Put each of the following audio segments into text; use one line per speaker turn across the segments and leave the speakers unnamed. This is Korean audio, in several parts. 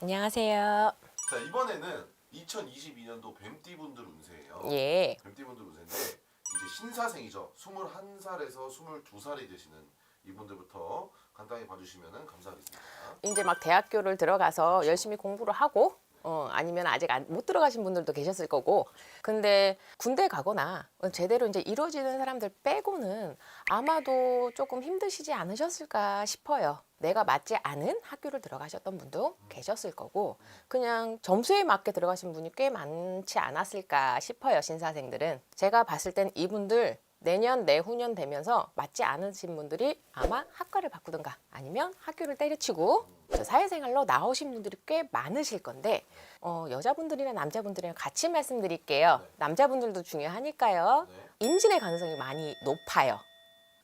안녕하세요.
자 이번에는 2022년도 뱀띠분들 운세예요.
예.
뱀띠분들 운세인데 이제 신사생이죠. 21살에서 22살이 되시는 이분들부터 간단히 봐주시면 감사하겠습니다.
이제 막 대학교를 들어가서 열심히 공부를 하고 어, 아니면 아직 안- 못 들어가신 분들도 계셨을 거고 근데 군대 가거나 제대로 이제 이루어지는 사람들 빼고는 아마도 조금 힘드시지 않으셨을까 싶어요. 내가 맞지 않은 학교를 들어가셨던 분도 계셨을 거고 그냥 점수에 맞게 들어가신 분이 꽤 많지 않았을까 싶어요. 신사생들은 제가 봤을 땐 이분들 내년 내후년 되면서 맞지 않으신 분들이 아마 학과를 바꾸든가 아니면 학교를 때려치고 저 사회생활로 나오신 분들이 꽤 많으실 건데 어, 여자분들이나 남자분들이랑 같이 말씀드릴게요.
네.
남자분들도 중요하니까요.
네.
임신의 가능성이 많이 높아요.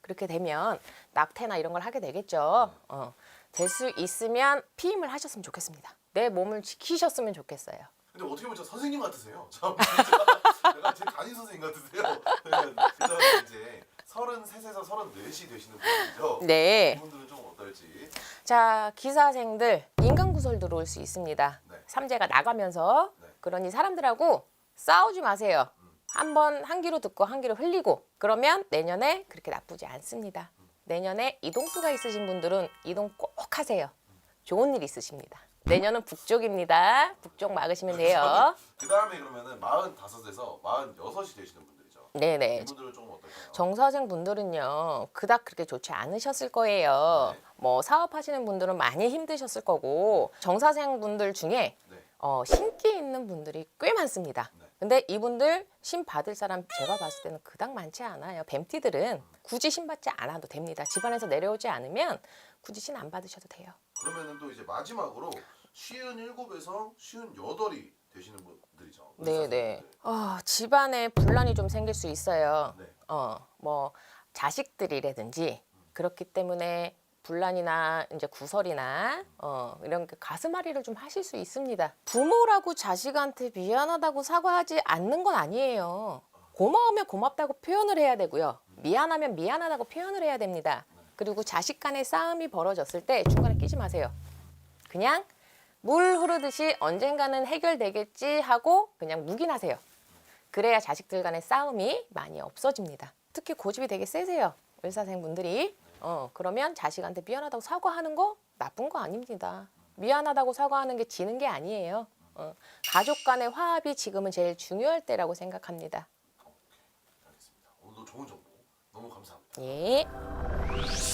그렇게 되면 낙태나 이런 걸 하게 되겠죠. 어, 될 수 있으면 피임을 하셨으면 좋겠습니다. 내 몸을 지키셨으면 좋겠어요.
근데 어떻게 보면 저 선생님 같으세요. 참 진짜 내가 제 담임 선생님 같으세요. 네, 그래서 이제 33에서 34시 되시는 분이죠.
네.
이분들은 좀 어떨지.
자, 기사생들 인간 구설 들어올 수 있습니다.
네.
삼재가 나가면서
네.
그러니 사람들하고 싸우지 마세요. 한번 한 귀로 듣고 한 귀로 흘리고 그러면 내년에 그렇게 나쁘지 않습니다. 내년에 이동수가 있으신 분들은 이동 꼭 하세요. 좋은 일 있으십니다. 내년은 북쪽입니다. 북쪽 막으시면 돼요.
그 다음에 그러면은 45에서 46이 되시는 분들이죠.
네네.
이분들은 조금 어떨까요?
정사생 분들은요 그닥 그렇게 좋지 않으셨을 거예요.
네.
뭐 사업하시는 분들은 많이 힘드셨을 거고 정사생 분들 중에
네.
어, 신기 있는 분들이 꽤 많습니다.
네.
근데 이분들 신 받을 사람 제가 봤을 때는 그닥 많지 않아요. 뱀띠들은 굳이 신 받지 않아도 됩니다. 집안에서 내려오지 않으면 굳이 신 안 받으셔도 돼요.
그러면은 또 이제 마지막으로 57에서 58이 되시는 분들이죠.
네네.
의사생분들.
어, 집안에 분란이 좀 생길 수 있어요.
네.
어, 뭐 자식들이라든지 그렇기 때문에 분란이나 이제 구설이나 어, 이런 게 가슴앓이를 좀 하실 수 있습니다. 부모라고 자식한테 미안하다고 사과하지 않는 건 아니에요. 고마우면 고맙다고 표현을 해야 되고요. 미안하면 미안하다고 표현을 해야 됩니다. 그리고 자식 간의 싸움이 벌어졌을 때 중간에 끼지 마세요. 그냥 물 흐르듯이 언젠가는 해결되겠지 하고 그냥 묵인하세요. 그래야 자식들 간의 싸움이 많이 없어집니다. 특히 고집이 되게 세세요. 의사생분들이. 어, 그러면 자식한테 미안하다고 사과하는 거 나쁜 거 아닙니다. 미안하다고 사과하는 게 지는 게 아니에요. 어, 가족 간의 화합이 지금은 제일 중요할 때라고 생각합니다.
알겠습니다. 오늘도 좋은 정보 너무 감사합니다.
예.